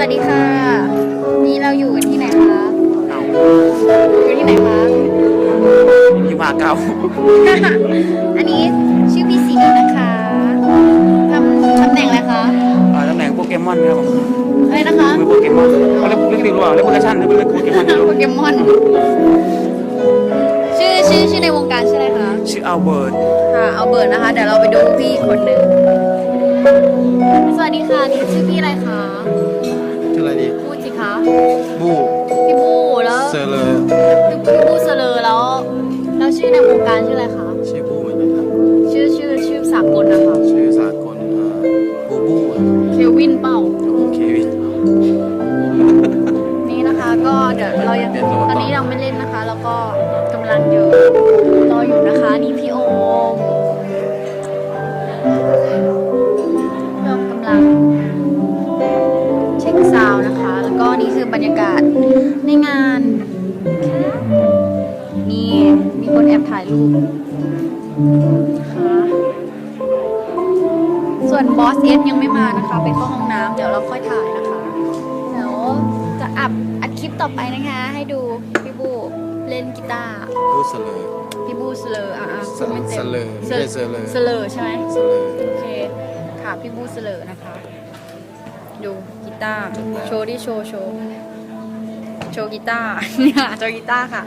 วัสดีค่ะ นี่เราอยู่กันที่ไหนคะเก่าอยู่ที่ไหนคะที่มาเก่า อันนี้ชื่อพี่สีนะคะทำตำแหน่งอะไรคะอ่าตำแหน่งโปเกมอนครับผมอะไรนะคะมือโปเกมอนเขาเรียกเรียกเรียกว่าเรียกโปเกชั่นหรือเรียกโปเกมอนไม่รู้โปเกมอนชื่อชื่อชื่อในวงการชื่ออะไรคะชื่ออัลเบิร์ตค่ะเอาเบิร์ดนะคะเดี๋ยวเราไปดูพี่อีกคนหนึ่งสวัสดีค่ะนี่ชื่อพี่อะไรคะ ในวงการชื่ออะไรคะชื่อบูเหมือนกันครับชื่อชื่อชื่อสากลนะคะชื่อสากลอ่าบูบูอะเควินเป้าโอเควินี่นะคะก็เดี๋ยวเรายังเดี๋ยวเราต่อตอนนี้ยังไม่เล่นนะคะ แล้วก็กำลังอยู่รออยู่นะคะนี่พี่โอมก็กำลังเช็คซาวน์นะคะ แล้วก็นี่คือบรรยากาศในงานนี่ แอบถ่ายรูปนะคะส่วนบอสเอสยังไม่มานะคะ ไปเข้าห้องน้ำเดี๋ยวเราค่อยถ่ายนะคะ เดี๋ยวจะอัพอัดคลิปต่อไปนะคะ ให้ดูพี่บูเล่นกีตาร์บูเซอร์เลอร์พี่บูสเลอร์อะอะสพูดไม่เต็มสเลอร์ไม่ใช่เซอร์เลอร์สเลอร์ใช่ไหมเซอร์เลอร์โอเคค่ะพี่บูสเลอร์นะคะ ดูกีตาร์โชว์ดิโชว์โชว์โชว์กีตาร์เนี่ยโชว์กีตาร์ค่ะ